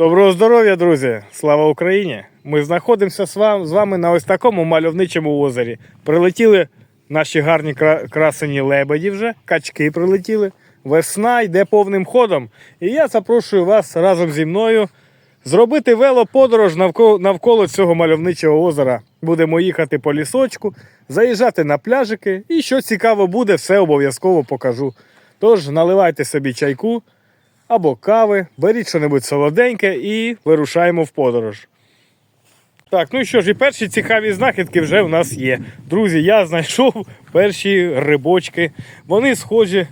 Доброго здоров'я, друзі! Слава Україні! Ми знаходимося з вами, на ось такому мальовничому озері. Прилетіли наші гарні красені лебеді вже, качки прилетіли. Весна йде повним ходом. І я запрошую вас разом зі мною зробити велоподорож навколо цього мальовничого озера. Будемо їхати по лісочку, заїжджати на пляжики і що цікаво буде, все обов'язково покажу. Тож наливайте собі чайку або кави, беріть щось солоденьке і вирушаємо в подорож. Так, ну що ж, і перші цікаві знахідки вже в нас є. Друзі, я знайшов перші грибочки. Вони схожі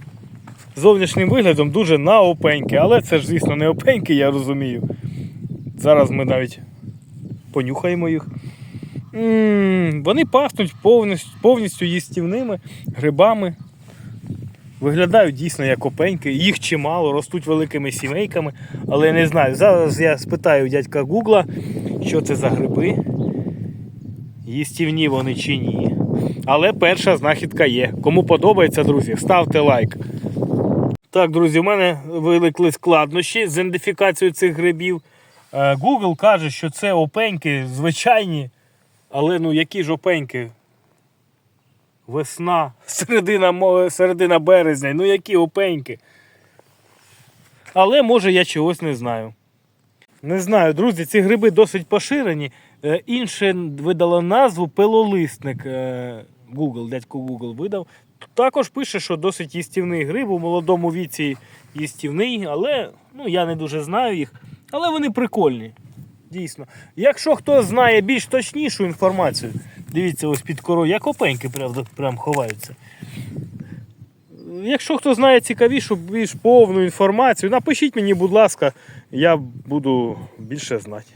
зовнішнім виглядом дуже на опеньки, але це ж, звісно, не опеньки, я розумію. Зараз ми навіть понюхаємо їх. м вони пахнуть повністю, повністю їстівними грибами. Виглядають дійсно як опеньки, їх чимало, ростуть великими сімейками, але я не знаю. Зараз я спитаю дядька Гугла, що це за гриби. Їстівні вони чи ні. Але перша знахідка є. Кому подобається, друзі, ставте лайк. Так, друзі, у мене виникли складнощі з ідентифікацією цих грибів. Е, Google каже, що це опеньки звичайні, але ну які ж опеньки? Весна, середина, середина березня, ну які опеньки. Але може я чогось не знаю. Не знаю, друзі, ці гриби досить поширені. Е, Інше видало назву пилолисник. е, Google, дядько Google видав. Також пише, що досить їстівний гриб у молодому віці їстівний, але ну, я не дуже знаю їх. Але вони прикольні. Дійсно. Якщо хто знає більш точнішу інформацію, дивіться, ось під корою, як опеньки правда, прям ховаються. Якщо хто знає цікавішу, більш повну інформацію, напишіть мені, будь ласка, я буду більше знати.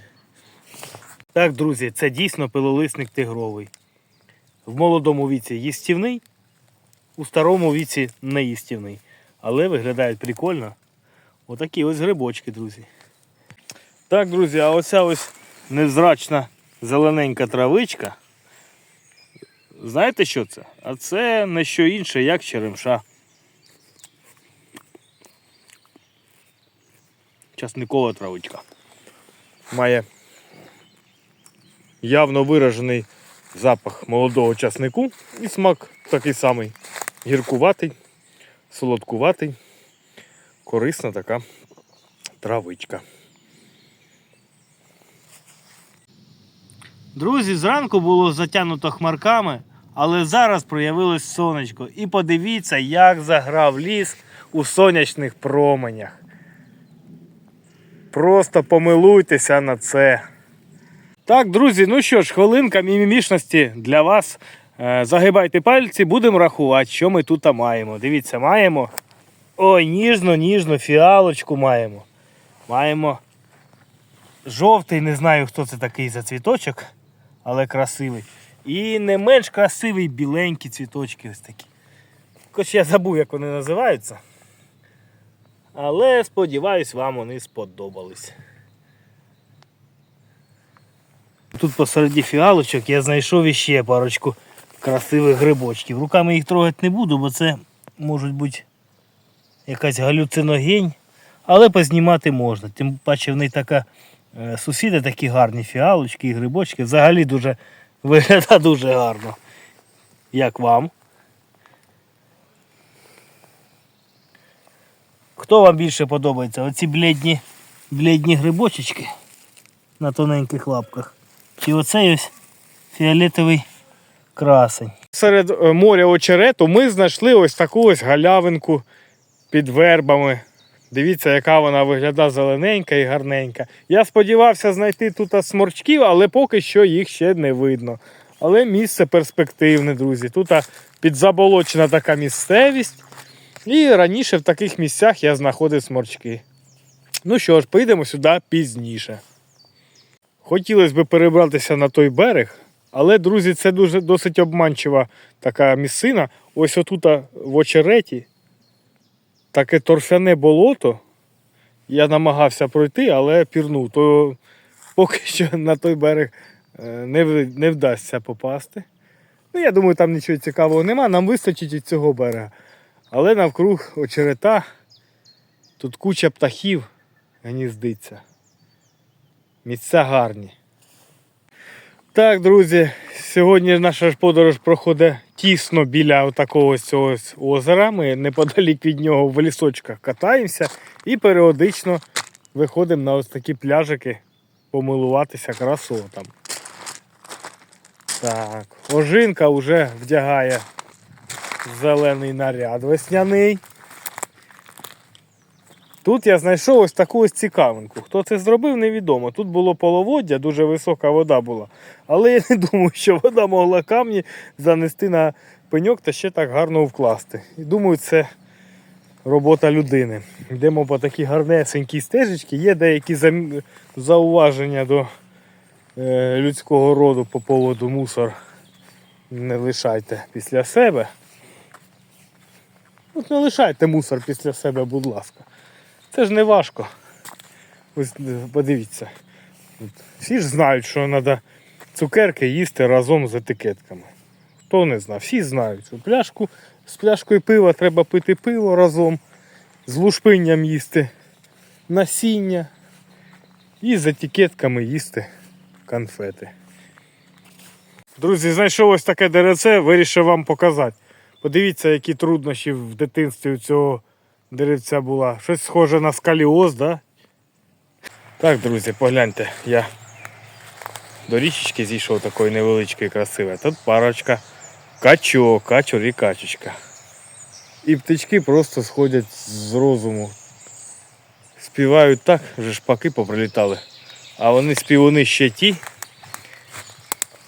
Так, друзі, це дійсно пилолисник тигровий. В молодому віці їстівний, у старому віці не їстівний. Але виглядають прикольно. Отакі ось грибочки, друзі. Так, друзі, а оця ось невзрачна зелененька травичка. Знаєте, що це? А це не що інше, як черемша. Часникова травичка. Має явно виражений запах молодого часнику і смак такий самий. Гіркуватий, солодкуватий, корисна така травичка. Друзі, зранку було затягнуто хмарками, але зараз проявилось сонечко. І подивіться, як заграв ліс у сонячних променях. Просто помилуйтеся на це. Так, друзі, ну що ж, хвилинка мімімішності для вас. Е, Загибайте пальці, будемо рахувати, що ми тут маємо. Дивіться, маємо. Ой, ніжно, ніжно, фіалочку маємо. Маємо жовтий, не знаю, хто це такий за цвіточок, але красивий. І не менш красивий біленькі цвіточки ось такі. Хоч я забув, як вони називаються. Але сподіваюсь, вам вони сподобались. Тут посереді фіалочок я знайшов іще парочку красивих грибочків. Руками їх трогати не буду, бо це можуть бути якась галюциногень, але познімати можна. Тим паче в них така е, сусіди такі гарні фіалочки і грибочки. Взагалі дуже виглядає дуже гарно. Як вам? Хто вам більше подобається? Оці блідні, блідні грибочечки на тоненьких лапках. Чи оцей ось фіолетовий красень. Серед е, моря очерету ми знайшли ось таку ось галявинку під вербами. Дивіться, яка вона виглядає зелененька і гарненька. Я сподівався знайти тут сморчків, але поки що їх ще не видно. Але місце перспективне, друзі. Тут підзаболочена така місцевість. І раніше в таких місцях я знаходив сморчки. Ну що ж, поїдемо сюди пізніше. Хотілося б перебратися на той берег, але, друзі, це дуже досить обманчива така місцина. Ось отут в очереті таке торфяне болото. Я намагався пройти, але пірнув. То поки що на той берег е, не, не вдасться попасти. Ну, я думаю, там нічого цікавого нема, нам вистачить від цього берега. Але навкруг очерета тут куча птахів гніздиться. Місця гарні. Так, друзі, сьогодні наша ж подорож проходить тісно біля такого цього озера. Ми неподалік від нього в лісочках катаємося і періодично виходимо на ось такі пляжики помилуватися красотам. Так, ожинка вже вдягає зелений наряд весняний. Тут я знайшов ось таку ось цікавинку. Хто це зробив, невідомо. Тут було половоддя, дуже висока вода була. Але я не думаю, що вода могла камні занести на пеньок та ще так гарно вкласти. І думаю, це робота людини. Йдемо по такій гарнесенькій стежечці. Є деякі зауваження до е, людського роду по поводу мусор. Не лишайте після себе. От не лишайте мусор після себе, будь ласка. Це ж не важко. Ось е, подивіться. Всі ж знають, що треба цукерки їсти разом з етикетками. Хто не знає, всі знають, що пляшку, з пляшкою пива треба пити пиво разом, з лушпинням їсти насіння і з етикетками їсти конфети. Друзі, знайшов ось таке дереце, вирішив вам показати. Подивіться, які труднощі в дитинстві у цього деревця була. Щось схоже на скаліоз, да? Так, друзі, погляньте, я до річечки зійшов такої невеличкої красивої. Тут парочка качок, качур і качечка. І птички просто сходять з розуму. Співають так, вже шпаки поприлітали. А вони співуни ще ті.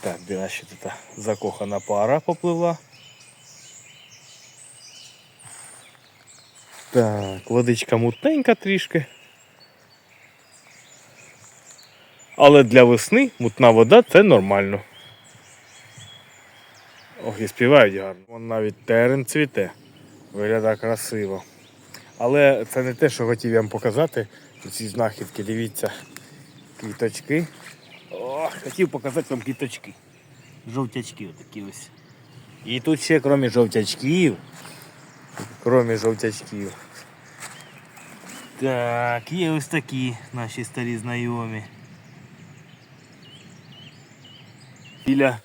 Так, де наші тут закохана пара попливла. Так, водичка мутненька трішки. Але для весни мутна вода це нормально. Ох, і співають гарно. Вон навіть терен цвіте. Виглядає красиво. Але це не те, що хотів я вам показати. Ці знахідки, дивіться, квіточки. О, хотів показати вам квіточки. Жовтячки отакі ось. І тут ще, крім жовтячків, крім жовтячків. Так, є ось такі наші старі знайомі. Біля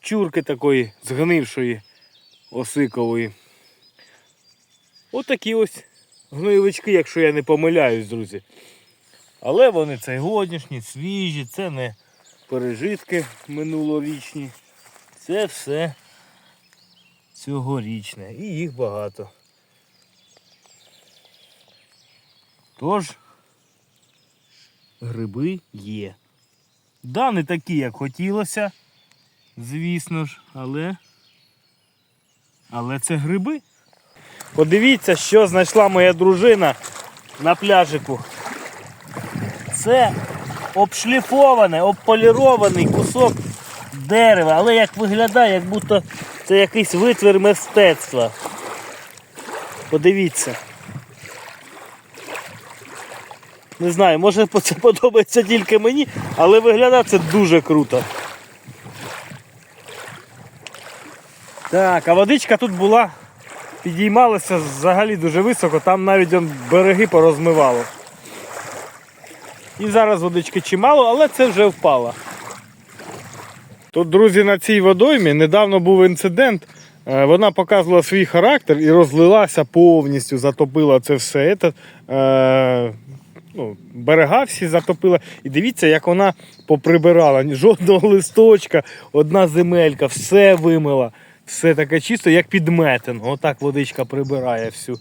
чурки такої згнившої осикової. Отакі ось гноєвички, якщо я не помиляюсь, друзі. Але вони це годнішні, свіжі, це не пережитки минулорічні. Це все цьогорічне. І їх багато. Тож гриби є. Да, не такі, як хотілося, звісно ж, але. Але це гриби. Подивіться, що знайшла моя дружина на пляжику. Це обшліфоване, обполірований кусок дерева, але як виглядає, як будто це якийсь витвір мистецтва. Подивіться. Не знаю, може це подобається тільки мені, але виглядає це дуже круто. Так, а водичка тут була, підіймалася взагалі дуже високо, там навіть он, береги порозмивало. І зараз водички чимало, але це вже впало. Тут, друзі, на цій водоймі недавно був інцидент. Е, Вона показувала свій характер і розлилася повністю, затопила це все. Це, е, ну, берега всі затопила. І дивіться, як вона поприбирала. Жодного листочка, одна земелька, все вимила. Все таке чисто, як підметено. Отак водичка прибирає всю.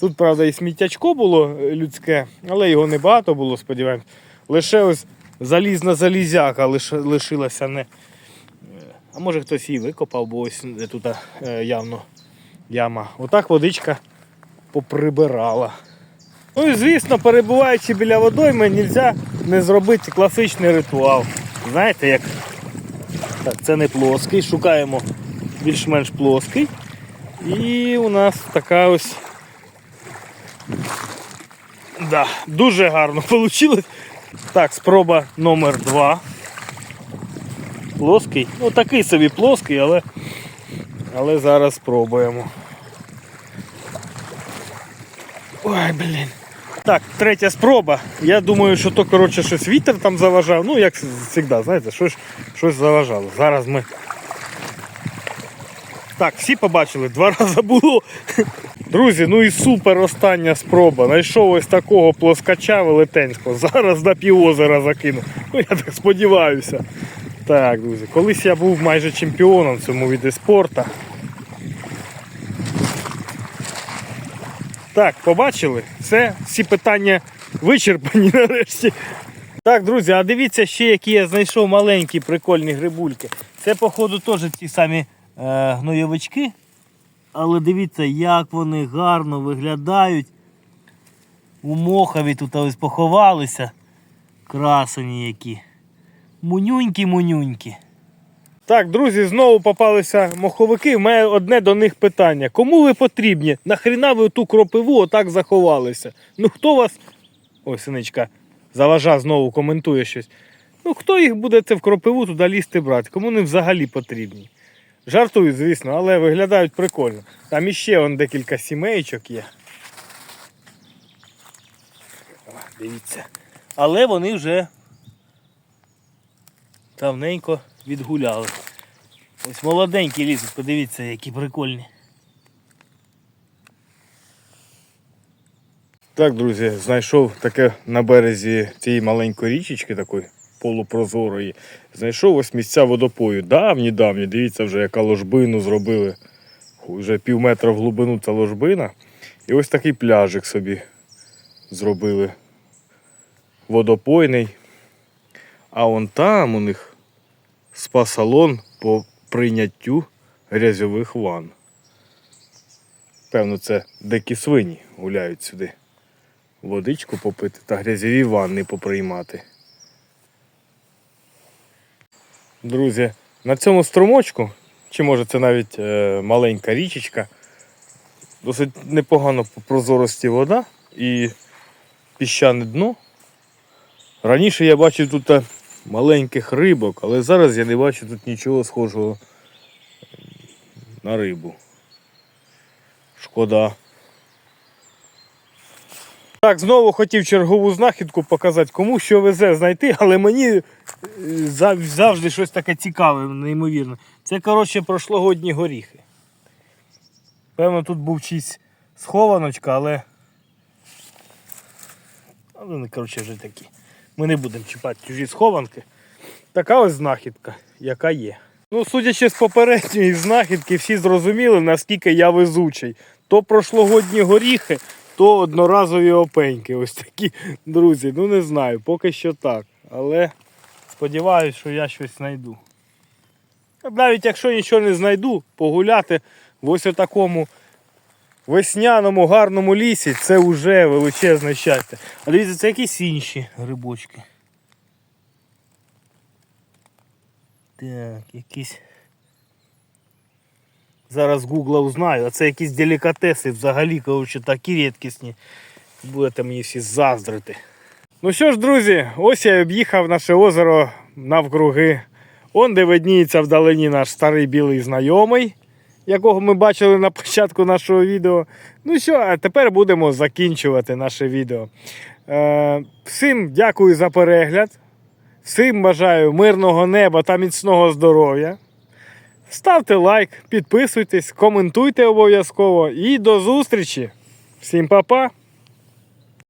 Тут, правда, і сміттячко було людське, але його небагато було, сподіваємось. Лише ось залізна залізяка лишилася не. А може хтось її викопав, бо ось е, тут е, явно яма. Отак водичка поприбирала. Ну і звісно, перебуваючи біля водойми, не можна не зробити класичний ритуал. Знаєте, як так, це не плоский, шукаємо більш-менш плоский. І у нас така ось. Да, дуже гарно вийшло. Так, спроба номер два. Плоский. Ну такий собі плоский, але, але зараз спробуємо. Ой, блін. Так, третя спроба. Я думаю, що то коротше щось вітер там заважав. Ну, як завжди, знаєте, щось, щось заважало. Зараз ми. Так, всі побачили, два рази було. Друзі, ну і супер остання спроба. Знайшов ось такого плоскача велетенського. Зараз на півозера закину. Ну, я так сподіваюся. Так, друзі, колись я був майже чемпіоном в цьому віді спорту. Так, побачили? Все, всі питання вичерпані нарешті. Так, друзі, а дивіться ще, які я знайшов маленькі прикольні грибульки. Це, походу, теж ті самі е, гнойовички. Але дивіться, як вони гарно виглядають. У мохові тут ось поховалися. Красені які. Мунюнькі-мунюнькі. Так, друзі, знову попалися моховики. У мене одне до них питання. Кому ви потрібні? Нахріна ви ту кропиву отак заховалися? Ну хто вас. Ой, синичка, заважа знову коментує щось. Ну хто їх буде це в кропиву туди лізти брати? Кому вони взагалі потрібні? Жартую, звісно, але виглядають прикольно. Там іще он декілька сімейчок є. О, Дивіться. Але вони вже давненько відгуляли. Ось молоденькі лізуть, подивіться, які прикольні. Так, друзі, знайшов таке на березі цієї маленької річечки, такої полупрозорої. Знайшов ось місця водопою. Давні, давні. Дивіться вже, яка ложбину зробили. Вже пів метра в глибину ця ложбина. І ось такий пляжик собі зробили. Водопойний. А вон там у них спа-салон по прийняттю грязьових ванн. Певно, це дикі свині гуляють сюди. Водичку попити та грязьові ванни поприймати. Друзі, на цьому струмочку, чи може це навіть е, маленька річечка, досить непогано по прозорості вода і піщане дно. Раніше я бачив тут е, маленьких рибок, але зараз я не бачу тут нічого схожого на рибу. Шкода. Так, знову хотів чергову знахідку показати, кому що везе знайти, але мені е, завжди щось таке цікаве, неймовірно. Це, коротше, прошлогодні горіхи. Певно, тут був чийсь схованочка. Але вони, коротше, вже такі. Ми не будемо чіпати чужі схованки. Така ось знахідка, яка є. Ну, судячи з попередньої знахідки, всі зрозуміли, наскільки я везучий. То прошлогодні горіхи, то одноразові опеньки. Ось такі, друзі. Ну не знаю, поки що так. Але сподіваюся, що я щось знайду. Навіть якщо нічого не знайду, погуляти в ось такому весняному гарному лісі, це вже величезне щастя. А дивіться, це якісь інші грибочки. Так, якісь. Зараз гугла узнаю, а це якісь делікатеси взагалі, коротше, такі рідкісні. Будете мені всі заздрити. Ну що ж, друзі, ось я об'їхав наше озеро навкруги. Он де видніється вдалині наш старий білий знайомий, якого ми бачили на початку нашого відео. Ну що, а тепер будемо закінчувати наше відео. Е, всім дякую за перегляд. Всім бажаю мирного неба та міцного здоров'я. Ставте лайк, підписуйтесь, коментуйте обов'язково і до зустрічі. Всім па-па!